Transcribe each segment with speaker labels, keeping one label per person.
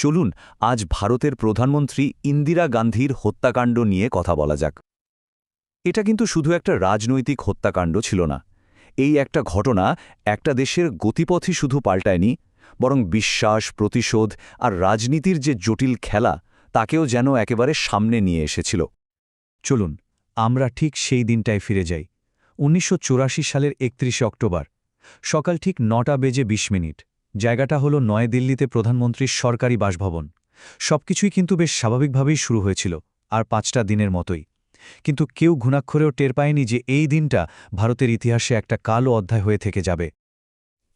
Speaker 1: চলুন আজ ভারতের প্রধানমন্ত্রী ইন্দিরা গান্ধীর হত্যাকাণ্ড নিয়ে কথা বলা যাক। এটা কিন্তু শুধু একটা রাজনৈতিক হত্যাকাণ্ড ছিল না। এই একটা ঘটনা একটা দেশের গতিপথই শুধু পাল্টায়নি, বরং বিশ্বাস, প্রতিশোধ আর রাজনীতির যে জটিল খেলা, তাকেও যেন একেবারে সামনে নিয়ে এসেছিল। চলুন, আমরা ঠিক সেই দিনটায় ফিরে যাই। উনিশশো চুরাশি সালের একত্রিশে অক্টোবর, সকাল ঠিক নটা বেজে ২০ মিনিট। জায়গাটা হল নয়াদিল্লিতে প্রধানমন্ত্রীর সরকারি বাসভবন। সবকিছুই কিন্তু বেশ স্বাভাবিকভাবেই শুরু হয়েছিল, আর পাঁচটা দিনের মতোই। কিন্তু কেউ ঘুণাক্ষরেও টের পায়নি যে এই দিনটা ভারতের ইতিহাসে একটা কালো অধ্যায় হয়ে থেকে যাবে।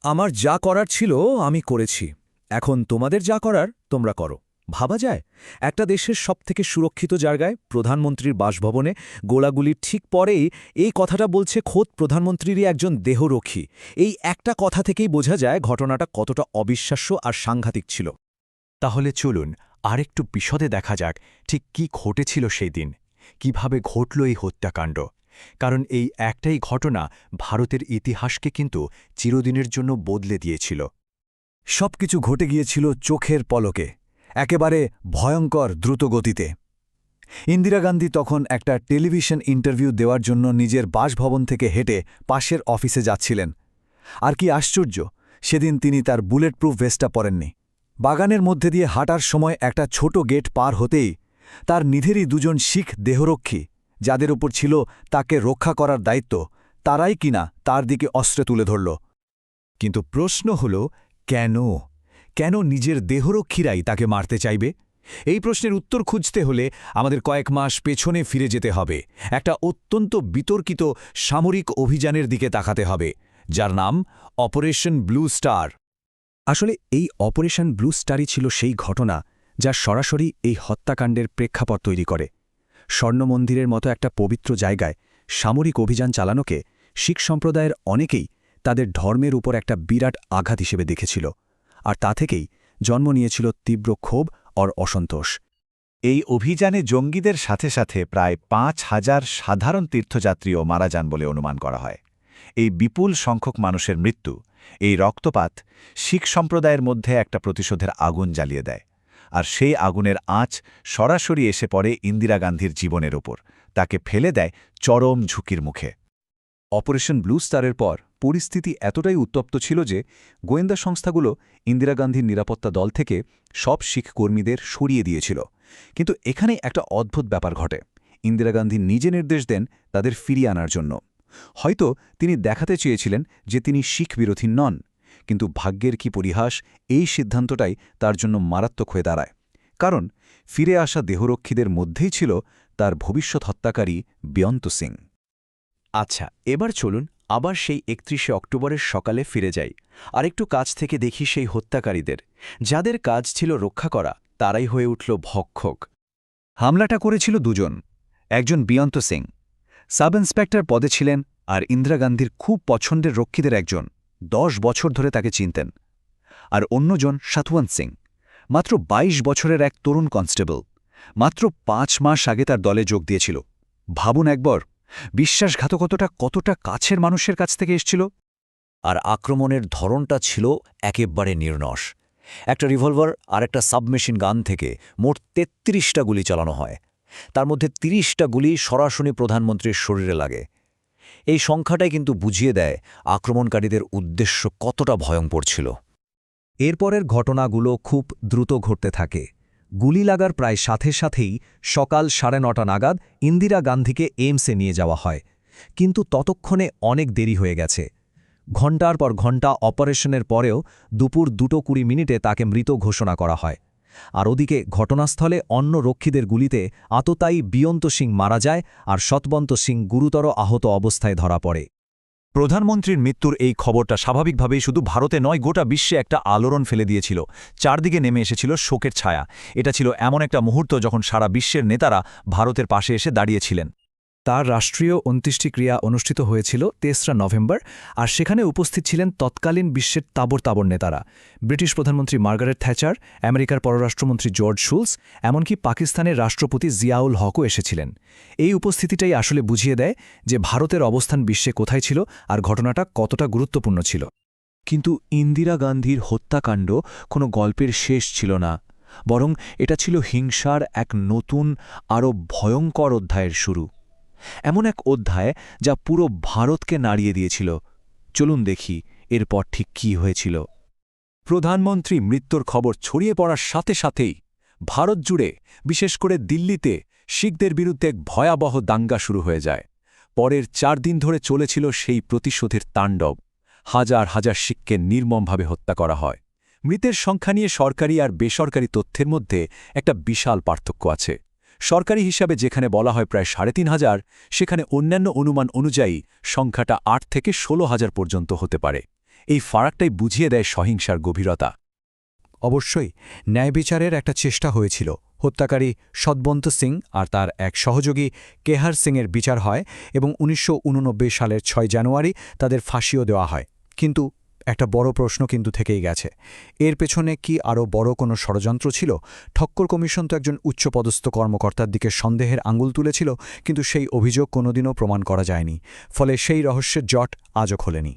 Speaker 2: আমার যা করার ছিল আমি করেছি। এখন তোমাদের যা করার তোমরা করো। ভাবা যায়? একটা দেশের সবথেকে সুরক্ষিত জায়গায় প্রধানমন্ত্রীর বাসভবনে গোলাগুলির ঠিক পরেই এই কথাটা বলছে খোদ প্রধানমন্ত্রীরই একজন দেহরক্ষী। এই একটা কথা থেকেই বোঝা যায় ঘটনাটা কতটা অবিশ্বাস্য আর সাংঘাতিক ছিল।
Speaker 3: তাহলে চলুন আরেকটু বিশদে দেখা যাক ঠিক কি ঘটেছিল সেই দিন। কীভাবে ঘটল এই হত্যাকাণ্ড? কারণ এই একটাই ঘটনা ভারতের ইতিহাসকে কিন্তু চিরদিনের জন্য বদলে দিয়েছিল।
Speaker 2: সবকিছু ঘটে গিয়েছিল চোখের পলকে। একেবারে ভয়ঙ্কর দ্রুতগতিতে। ইন্দিরা গান্ধী তখন একটা টেলিভিশন ইন্টারভিউ দেওয়ার জন্য নিজের বাসভবন থেকে হেঁটে পাশের অফিসে যাচ্ছিলেন। আর কি আশ্চর্য, সেদিন তিনি তার বুলেট প্রুফ ভেস্টটা পরেননি। বাগানের মধ্যে দিয়ে হাঁটার সময় একটা ছোট গেট পার হতেই তার নিধেরই দুজন শিখ দেহরক্ষী, যাদের উপর ছিল তাকে রক্ষা করার দায়িত্ব, তারাই কিনা তার দিকে অস্ত্রে তুলে ধরল। কিন্তু প্রশ্ন হল, কেন? কেন নিজের দেহরক্ষীরাই তাকে মারতে চাইবে? এই প্রশ্নের উত্তর খুঁজতে হলে আমাদের কয়েক মাস পেছনে ফিরে যেতে হবে। একটা অত্যন্ত বিতর্কিত সামরিক অভিযানের দিকে তাকাতে হবে, যার নাম অপারেশন ব্লু স্টার। আসলে এই অপারেশন ব্লু স্টারই ছিল সেই ঘটনা যা সরাসরি এই হত্যাকাণ্ডের প্রেক্ষাপট তৈরি করে। স্বর্ণমন্দিরের মতো একটা পবিত্র জায়গায় সামরিক অভিযান চালানোকে শিখ সম্প্রদায়ের অনেকেই তাদের ধর্মের উপর একটা বিরাট আঘাত হিসেবে দেখেছিল। আর তা থেকেই জন্ম নিয়েছিল তীব্র ক্ষোভ অর অসন্তোষ।
Speaker 1: এই অভিযানে জঙ্গিদের সাথে সাথে প্রায় পাঁচ হাজার সাধারণ তীর্থযাত্রীও মারা যান বলে অনুমান করা হয়। এই বিপুল সংখ্যক মানুষের মৃত্যু, এই রক্তপাত শিখ সম্প্রদায়ের মধ্যে একটা প্রতিশোধের আগুন জ্বালিয়ে দেয়। আর সেই আগুনের আঁচ সরাসরি এসে পড়ে ইন্দিরা গান্ধীর জীবনের ওপর। তাকে ফেলে দেয় চরম ঝুঁকির মুখে। অপারেশন ব্লু স্টারের পর পরিস্থিতি এতটাই উত্তপ্ত ছিল যে গোয়েন্দা সংস্থাগুলো ইন্দিরা গান্ধীর নিরাপত্তা দল থেকে সব শিখ কর্মীদের সরিয়ে দিয়েছিল। কিন্তু এখানেই একটা অদ্ভুত ব্যাপার ঘটে। ইন্দিরা গান্ধী নিজে নির্দেশ দেন তাদের ফিরিয়ে আনার জন্য। হয়তো তিনি দেখাতে চেয়েছিলেন যে তিনি শিখ বিরোধী নন, কিন্তু ভাগ্যের কি পরিহাস এই সিদ্ধান্তটাই তার জন্য মারাত্মক হয়ে দাঁড়ায়। কারণ ফিরে আসা দেহরক্ষীদের মধ্যেই ছিল তার ভবিষ্যৎ হত্যাকারী বিয়ন্ত সিং।
Speaker 3: আচ্ছা এবার চলুন আবার সেই একত্রিশে অক্টোবরের সকালে ফিরে যাই। আরেকটু কাছ থেকে দেখি সেই হত্যাকারীদের। যাদের কাজ ছিল রক্ষা করা, তারাই হয়ে উঠল ভক্ষক।
Speaker 1: হামলাটা করেছিল দুজন। একজন বিয়ন্ত সিং। সাব ইন্সপেক্টর পদে ছিলেন আর ইন্দিরা গান্ধীর খুব পছন্দের রক্ষীদের একজন। দশ বছর ধরে তাকে চিনতেন। আর অন্যজন সাতওয়ান্ত সিং। মাত্র ২২ বছরের এক তরুণ কনস্টেবল। মাত্র পাঁচ মাস আগে তার দলে যোগ দিয়েছিল। ভাবুন একবার বিশ্বাসঘাতকতাটা কতটা কাছের মানুষের কাছ থেকে এসছিল?
Speaker 4: আর আক্রমণের ধরনটা ছিল একেবারে নির্নস। একটা রিভলভার আর একটা সাবমেশিন গান থেকে মোট তেত্রিশটা গুলি চালানো হয়। তার মধ্যে তিরিশটা গুলি সরাসরি প্রধানমন্ত্রীর শরীরে লাগে। এই সংখ্যাটাই কিন্তু বুঝিয়ে দেয় আক্রমণকারীদের উদ্দেশ্য কতটা ভয়ঙ্কর ছিল।
Speaker 2: এরপরের ঘটনাগুলো খুব দ্রুত ঘটতে থাকে। গুলি লাগার প্রায় সাথে সাথেই সকাল সাড়ে নটা নাগাদ ইন্দিরা গান্ধীকে এইমসে নিয়ে যাওয়া হয়। কিন্তু ততক্ষণে অনেক দেরি হয়ে গেছে। ঘণ্টার পর ঘণ্টা অপারেশনের পরেও দুপুর দুটো কুড়ি মিনিটে তাকে মৃত ঘোষণা করা হয়। আর ওদিকে ঘটনাস্থলে অন্য রক্ষীদের গুলিতে আততায়ী বিয়ন্ত সিং মারা যায় আর সতবন্ত সিং গুরুতর আহত অবস্থায় ধরা পড়ে।
Speaker 1: প্রধানমন্ত্রীর মৃত্যুর এই খবরটা স্বাভাবিকভাবেই শুধু ভারতে নয়, গোটা বিশ্বে একটা আলোড়ন ফেলে দিয়েছিল। চারদিকে নেমে এসেছিল শোকের ছায়া। এটা ছিল এমন একটা মুহূর্ত যখন সারা বিশ্বের নেতারা ভারতের পাশে এসে দাঁড়িয়েছিলেন।
Speaker 2: তার রাষ্ট্রীয় অন্ত্যেষ্টিক্রিয়া অনুষ্ঠিত হয়েছিল তেসরা নভেম্বর, আর সেখানে উপস্থিত ছিলেন তৎকালীন বিশ্বের তাবর তাবর নেতারা। ব্রিটিশ প্রধানমন্ত্রী মার্গারেট থ্যাচার, আমেরিকার পররাষ্ট্রমন্ত্রী জর্জ শুলস, এমনকি পাকিস্তানের রাষ্ট্রপতি জিয়াউল হকও এসেছিলেন। এই উপস্থিতিটাই আসলে বুঝিয়ে দেয় যে ভারতের অবস্থান বিশ্বে কোথায় ছিল আর ঘটনাটা কতটা গুরুত্বপূর্ণ ছিল।
Speaker 1: কিন্তু ইন্দিরা গান্ধীর হত্যাকাণ্ড কোনো গল্পের শেষ ছিল না,
Speaker 2: বরং এটা ছিল হিংসার এক নতুন, আরও ভয়ঙ্কর অধ্যায়ের শুরু। এমন এক অধ্যায় যা পুরো ভারতকে নাড়িয়ে দিয়েছিল। চলুন দেখি এরপর ঠিক কী হয়েছিল। প্রধানমন্ত্রী মৃত্যুর খবর ছড়িয়ে পড়ার সাথে সাথেই ভারত জুড়ে, বিশেষ করে দিল্লিতে, শিখদের বিরুদ্ধে এক ভয়াবহ দাঙ্গা শুরু হয়ে যায়। পরের চার দিন ধরে চলেছিল সেই প্রতিশোধের তাণ্ডব। হাজার হাজার শিখকে নির্মমভাবে হত্যা করা হয়। মৃতের সংখ্যা নিয়ে সরকারি আর বেসরকারি তথ্যের মধ্যে একটা বিশাল পার্থক্য আছে। সরকারি হিসাবে যেখানে বলা হয় প্রায় সাড়ে তিন হাজার, সেখানে অন্যান্য অনুমান অনুযায়ী সংখ্যাটা আট থেকে ষোলো হাজার পর্যন্ত হতে পারে। এই ফারাকটাই বুঝিয়ে দেয় সহিংসার গভীরতা। অবশ্যই, ন্যায় বিচারের একটা চেষ্টা হয়েছিল। হত্যাকারী সদবন্ত সিং আর তার এক সহযোগী কেহার সিংয়ের বিচার হয় এবং উনিশশো উননব্বই সালের ছয় জানুয়ারি তাদের ফাঁসিও দেওয়া হয়। কিন্তু একটা বড় প্রশ্ন কিন্তু থেকেই গেছে। এর পেছনে কি আরও বড় কোনো ষড়যন্ত্র ছিল? ঠক্কর কমিশন তো একজন উচ্চপদস্থ কর্মকর্তার দিকে সন্দেহের আঙুল তুলেছিল, কিন্তু সেই অভিযোগ কোনোদিনও প্রমাণ করা যায়নি। ফলে সেই রহস্যের জট আজও খোলেনি।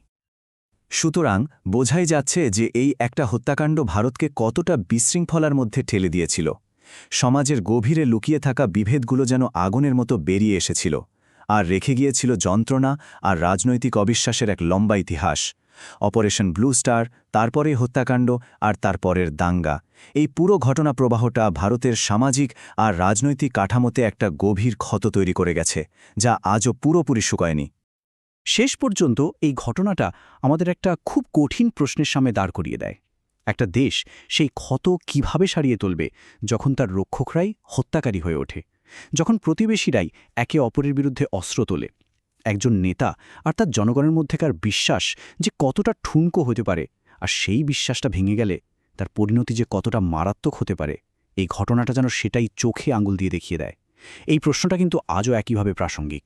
Speaker 3: সুতরাং বোঝাই যাচ্ছে যে এই একটা হত্যাকাণ্ড ভারতকে কতটা বিশৃঙ্খলার মধ্যে ঠেলে দিয়েছিল। সমাজের গভীরে লুকিয়ে থাকা বিভেদগুলো যেন আগুনের মতো বেরিয়ে এসেছিল, আর রেখে গিয়েছিল যন্ত্রণা আর রাজনৈতিক অবিশ্বাসের এক লম্বা ইতিহাস। অপারেশন ব্লু স্টার, তারপরে হত্যাকাণ্ড আর তারপরের দাঙ্গা। এই পুরো ঘটনা প্রবাহটা ভারতের সামাজিক আর রাজনৈতিক কাঠামোতে একটা গভীর ক্ষত তৈরি করে গেছে, যা আজও পুরোপুরি শুকায়নি।
Speaker 5: শেষ পর্যন্ত এই ঘটনাটা আমাদের একটা খুব কঠিন প্রশ্নের সামনে দাঁড় করিয়ে দেয়। একটা দেশ সেই ক্ষত কীভাবে সারিয়ে তুলবে যখন তার রক্ষকরাই হত্যাকারী হয়ে ওঠে, যখন প্রতিবেশীরাই একে অপরের বিরুদ্ধে অস্ত্র তোলে একজন নেতা আর তার জনগণের মধ্যেকার বিশ্বাস যে কতটা ঠুনকো হতে পারে আর সেই বিশ্বাসটা ভেঙে গেলে তার পরিণতি যে কতটা মারাত্মক হতে পারে, এই ঘটনাটা যেন সেটাই চোখে আঙুল দিয়ে দেখিয়ে দেয়। এই প্রশ্নটা কিন্তু আজও একইভাবে প্রাসঙ্গিক।